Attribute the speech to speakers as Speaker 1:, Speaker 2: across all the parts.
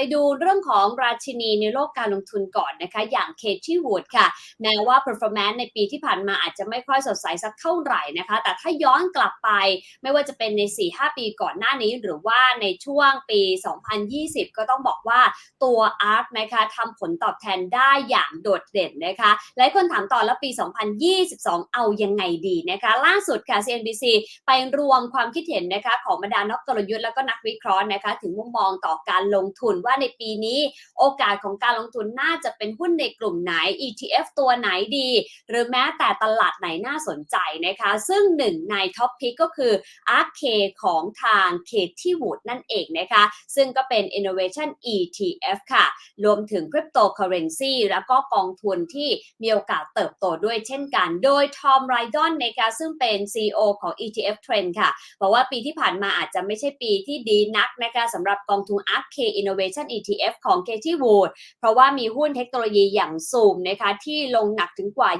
Speaker 1: ไปดูเรื่องของราชินีในโลกการลงทุนก่อนนะคะ อย่างเคที่วูดค่ะ แม้ว่า performance ในปีที่ผ่านมาอาจจะไม่ค่อยสดใสสักเท่าไหร่นะคะ แต่ถ้าย้อนกลับไปไม่ว่าจะเป็นใน 4-5 ปีก่อนหน้านี้ หรือว่าในช่วงปี 2020 ก็ต้องบอกว่าตัว ARK นะคะทำผลตอบแทนได้อย่างโดดเด่นนะคะหลายคนถามต่อแล้วปี 2022 เอายังไงดีนะคะ ล่าสุดค่ะ CNBC ไปรวมความคิดเห็นนะคะของบรรดานักกลยุทธ์แล้วก็นักวิเคราะห์นะคะ ถึงมุมมองต่อการลงทุนว่าว่าในปีนี้โอกาสของการลงทุนน่าจะเป็นหุ้นในกลุ่มไหน ETF ตัวไหนดี หรือแม้แต่ตลาดไหนน่าสนใจนะคะ ซึ่งหนึ่งในท็อปพิกก็คือ ARK ของทาง k t Wood นั่นเองนะคะ ซึ่งก็เป็น Innovation ETF ค่ะ รวมถึง Cryptocurrency แล้วก็กองทุนที่มีโอกาสเติบโตด้วยเช่นกัน โดยทอมไรดอนนะคะซึ่งเป็น CEO ของ ETF Trend ค่ะ บอกว่าปีที่ผ่านมาอาจจะไม่ใช่ปีที่ดีนักนะคะสำหรับกองทุน ARK K Innovation ETF ของ k t Wood เพราะว่ามีหุ้นเทคโนโลยีอย่างซูมนะคะที่ลงหนักถึงกว่า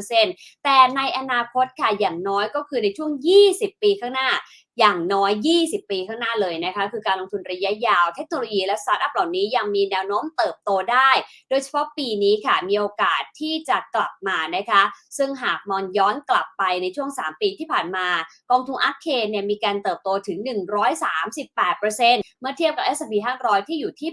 Speaker 1: 20%แต่ในอนาคตค่ะอย่างน้อยก็คือในช่วง 20 ปีข้างหน้าอย่างน้อย 20 ปีข้างหน้าเลยนะคะ คือการลงทุนระยะยาว เทคโนโลยีและสตาร์ทอัพเหล่านี้ยังมีแนวโน้มเติบโตได้ โดยเฉพาะปีนี้ค่ะ มีโอกาสที่จะกลับมานะคะ ซึ่งหากมองย้อนกลับไปในช่วง 3 ปีที่ผ่านมา กองทุนอาร์เคเนี่ยมีการเติบโตถึง 138%เมื่อเทียบกับ S&P 500 ที่อยู่ที่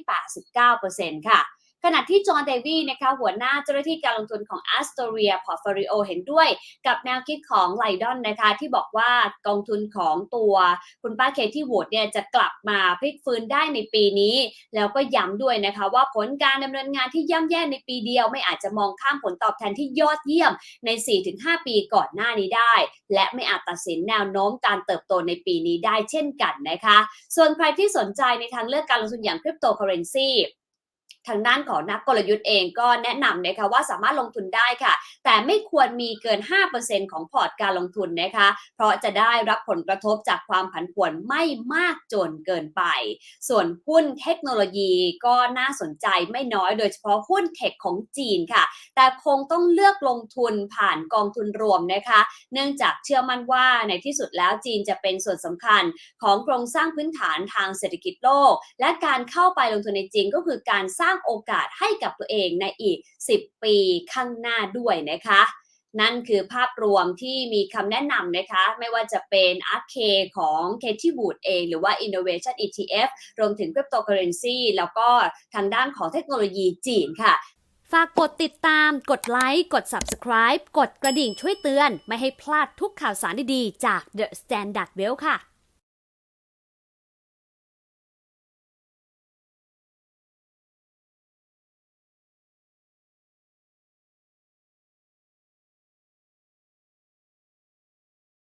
Speaker 1: 89%ค่ะ ขณะที่จอห์นเดวีนะคะหัวหน้าเจ้าหน้าที่การลงทุนของ Astoria Portfolio เห็นด้วยกับแนวคิดของไลดอนนะคะที่บอกว่ากองทุนของตัวคุณป้าเคที่วดเนี่ยจะกลับมาพลิกฟื้นได้ในปีนี้ แล้วก็ย้ำด้วยนะคะว่าผลการดำเนินงานที่ย่ำแย่ในปีเดียว ไม่อาจจะมองข้ามผลตอบแทนที่ยอดเยี่ยมใน 4-5 ปีก่อนหน้านี้ได้ และไม่อาจตัดสินแนวโน้มการเติบโตในปีนี้ได้เช่นกันนะคะ ส่วนใครที่สนใจในทางเลือกการลงทุนอย่างคริปโตเคอเรนซี ทางด้านของนักกลยุทธ์เองก็แนะนำนะคะว่าสามารถลงทุนได้ค่ะ แต่ไม่ควรมีเกิน 5%ของพอร์ตการลงทุนนะคะ เพราะจะได้รับผลกระทบจากความผันผวนไม่มากจนเกินไป ส่วนหุ้นเทคโนโลยีก็น่าสนใจไม่น้อยโดยเฉพาะหุ้นเทคของจีนค่ะ แต่คงต้องเลือกลงทุนผ่านกองทุนรวมนะคะ เนื่องจากเชื่อมั่นว่าในที่สุดแล้วจีนจะเป็นส่วนสำคัญของโครงสร้างพื้นฐานทางเศรษฐกิจโลก และการเข้าไปลงทุนในจีนก็คือการสร้างโอกาสให้กับตัวเองในอีก 10 ปีข้างหน้าด้วยนะคะนั่นคือภาพรวมที่มีคำแนะนำนะคะ ไม่ว่าจะเป็น a r k ของ k t Wood เองหรือว่า Innovation ETF รวมถึง Cryptocurrency แล้วก็ทางด้านของเทคโนโลยีจีนค่ะ
Speaker 2: ฝากกดติดตาม กดไลค์ กด Subscribe กดกระดิ่งช่วยเตือน ไม่ให้พลาดทุกข่าวสารดีๆ จาก The Standard Well ค่ะ